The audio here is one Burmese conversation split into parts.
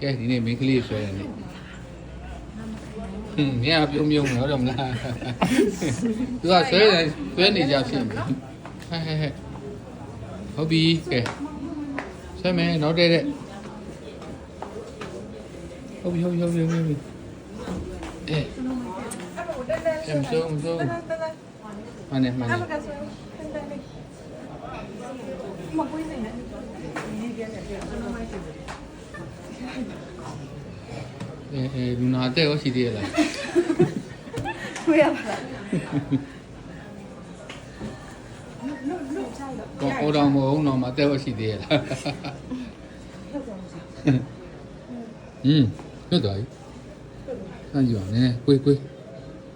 ကဲဒီနေ့မင်းကလေးဆွဲတယ်နေ့ဟင်းမြင်ပြုံးပြုံးဟုတ်တယ်မလားသူကဆွဲတယ်ဆွဲနေကြဖြစ်နေဟဲ့ဟဲ့ဟဲ့ဟုတ်ပြီကဲဆွဲမယ်နောက်တဲ့တဲ့ဟုတ်ပြီဟုတ်ပြီဟုတ်ပြီဟုတ်ပြီအဲကျမဆုံးမဆုံးမနဲ့မနဲ့အဲ အဲလူနာတဲ့ရောရှိသေးရလား ခွေးရပါလား ကောအော်တော်မဟုတ်တော့မတဲ့ရောရှိသေးရလားဟင်းလွတ်သွားပြီစမ်းကြည့်ပါနဲ့ကိုကို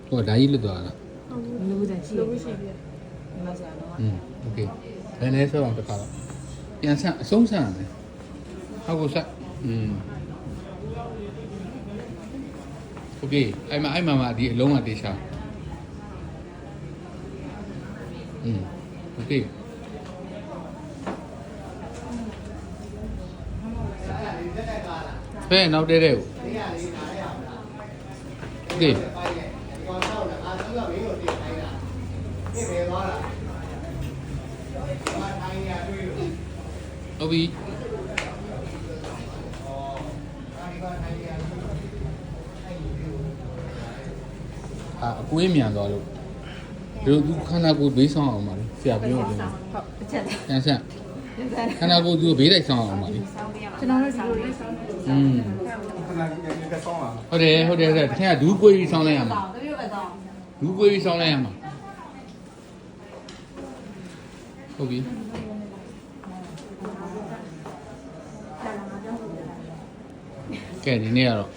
ဟောဒါကြီးလွတ်သွားလား လူတဲ့ရှိလူရှိပြီမဆရာတော့ อืมโอเคလည်းလည်းဆောအောင်တစ်ခါတော့ပြန်ဆန့်အဆုံးဆန့်ရတယ်ဟုတ်ကိုဆက် อืมโอเคအဲ့မှာအဲ့မှာမှာဒီအလုံးကတေချာอืมโอเคဖဲနောက်တဲတဲ့ကိုโอเคဟုတ်ပြီ အာအကွေးမြန်သွားလို့ဒီလိုသူခန္ဓာကိုယ်ဘေးဆောင်အောင်ပါလေဆရာပြောတယ်ဟုတ်တစ်ချက်ပြန်ဆက်ခန္ဓာကိုယ်သူဘေးလိုက်ဆောင်အောင်ပါလေကျွန်တော်တို့ဒီလိုလေးဆောင်းနေอืมခဏကြီးကဆောင်းလာဟုတ်တယ်ဟုတ်တယ်ဟုတ်တယ်တခင်ကဒူးကွေးပြီးဆောင်းလိုက်ရမှာတပြည့်ပဲတော့ဒူးကွေးပြီးဆောင်းလိုက်ရမှာဟုတ်ပြီကဲဒီနေ့ကတော့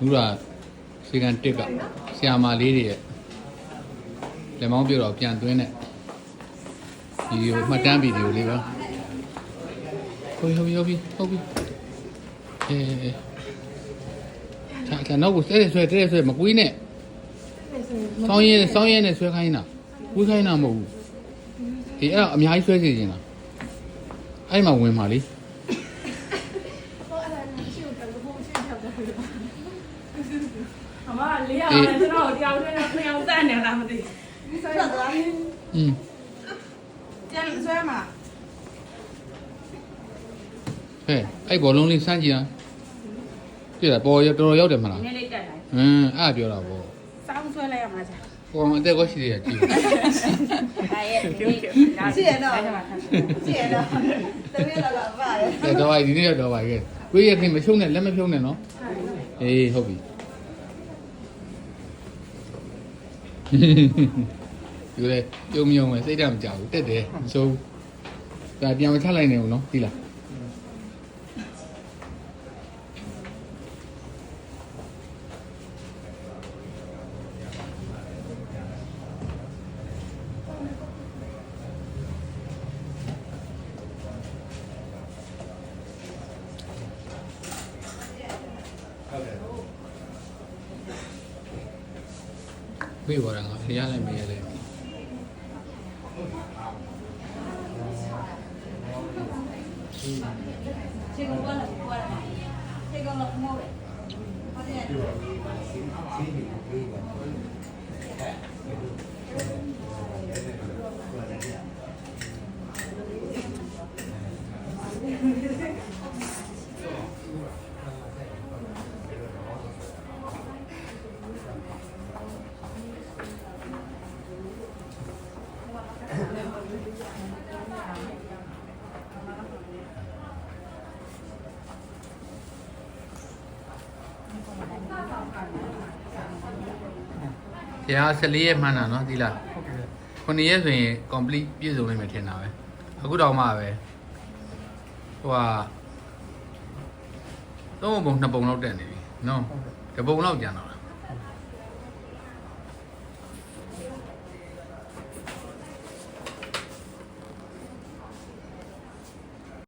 လူရာ စေကန်တစ်ကဆရာမလေးတွေရဲ့လက်မောင်းပြတော့ပြန်သွင်းတဲ့ဗီဒီယိုမှတ်တမ်းဗီဒီယိုလေးပါဟုတ်ပြီဟုတ်ပြီဟုတ်ပြီဟုတ်ပြီအဲအဲချာချာနောက်ကိုဆွဲဆွဲတဲ့ဆွဲမကွေးနဲ့စောင်းရဲစောင်းရဲနဲ့ဆွဲခိုင်းတာကွေးခိုင်းတာမဟုတ်ဘူးဒီအဲ့တော့အများကြီးဆွဲစီနေတာအဲ့မှာဝင်ပါလေအ မလေးအောင်ကျွန်တော်တရားဝင်တော့ပြန်အောင်တတ်နေတာမသိဆက်သွားอืมပြန်ဆွဲမှာဟဲ့အဲ့ဘောလုံးလေးစမ်းကြည့်လားပြည့်တာပေါ်ရတော်တော်ရောက်တယ်မလားနည်းလေးတက်လိုက်ဟမ်အဲ့ဒါပြောတာပေါ့စောင်းဆွဲလိုက်ရမှာကြာပေါ်မှာအသက်ကိုရှိသေးတယ်ကြည့်ဒါရဲ့ဒီနေ့ရှိရတော့ရှိရတော့တပြည့်တော့ပါတယ်တယ်တော့ဒီနေ့တော့ပါရဲ့ကိုရခင်မဖြုံးနဲ့လက်မဖြုံးနဲ့နော်အေးဟုတ်ပြီ ဒီလေပြုံးမြုံပဲစိတ်ဓာတ်မကြဘူးတက်တယ်မစိုးဒါပြန်မချလိုက်နေဘူးနော်ဒီလား ပြေးပါတော့ငါဖျားလိုက်မရလဲခြေကုန်းကလည်းပွားတယ်ခြေကုန်းလည်းမိုး တယ်ဟုတ်တယ်ဖျား14ရက်မှန်းတာနော်ဒီလားဟုတ်ကဲ့9ရက်ဆိုရင် complete ပြည့်စုံနိုင်မယ်ထင်တာပဲအခုတော့မှပဲဟိုဟာသုံးပုံနှစ်ပုံလောက်တက်နေပြီနော်တပုံလောက်ကျန်တော့တာ